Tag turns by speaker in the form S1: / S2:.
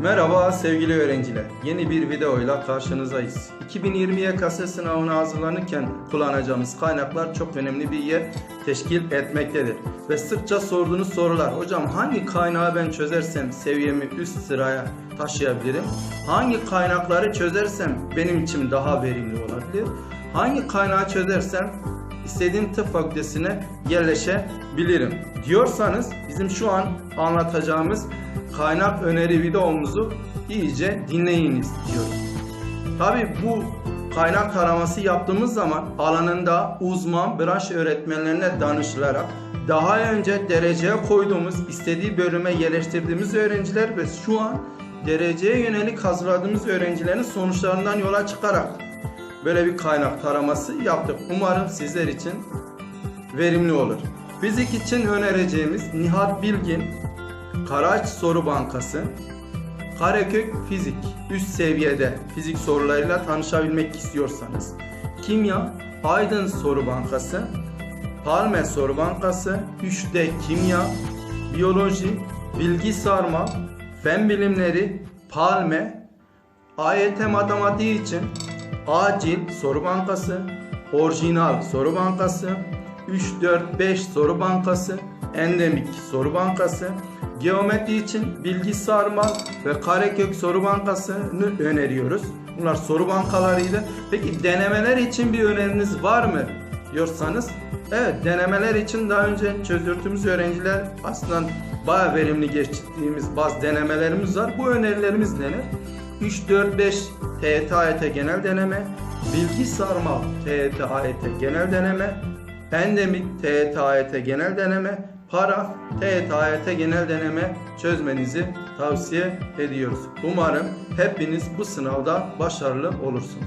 S1: Merhaba sevgili öğrenciler. Yeni bir videoyla karşınızdayız. 2020 YKS sınavına hazırlanırken kullanacağımız kaynaklar çok önemli bir yer teşkil etmektedir. Ve sıkça sorduğunuz sorular, hocam hangi kaynağı ben çözersem seviyemi üst sıraya taşıyabilirim? Hangi kaynakları çözersem benim için daha verimli olabilir? Hangi kaynağı çözersem istediğim tıp fakültesine yerleşebilirim diyorsanız bizim şu an anlatacağımız kaynak öneri videomuzu iyice dinleyiniz diyorum. Tabi bu kaynak taraması yaptığımız zaman alanında uzman branş öğretmenlerine danışılarak daha önce dereceye koyduğumuz, istediği bölüme yerleştirdiğimiz öğrenciler ve şu an dereceye yönelik hazırladığımız öğrencilerin sonuçlarından yola çıkarak böyle bir kaynak taraması yaptık. Umarım sizler için verimli olur. Fizik için önereceğimiz Nihat Bilgin Karaç Soru Bankası Karekök Fizik. Üst seviyede fizik sorularıyla tanışabilmek istiyorsanız Kimya Aydın Soru Bankası Palme Soru Bankası 3D Kimya Biyoloji Bilgi Sarma Fen Bilimleri Palme AYT Matematiği için Acil Soru Bankası Orijinal Soru Bankası 3, 4, 5 soru bankası, endemik soru bankası, geometri için bilgi sarmal ve karekök soru bankasını öneriyoruz. Bunlar soru bankalarıydı. Peki denemeler için bir öneriniz var mı diyorsanız evet denemeler için daha önce çözdürdüğümüz öğrenciler aslında bayağı verimli geçtiğimiz bazı denemelerimiz var. Bu önerilerimiz neler? 3, 4, 5 TYT AYT genel deneme, bilgi sarmal TYT AYT genel deneme, Endemik TYT AYT genel deneme, paraf TYT AYT genel deneme çözmenizi tavsiye ediyoruz. Umarım hepiniz bu sınavda başarılı olursunuz.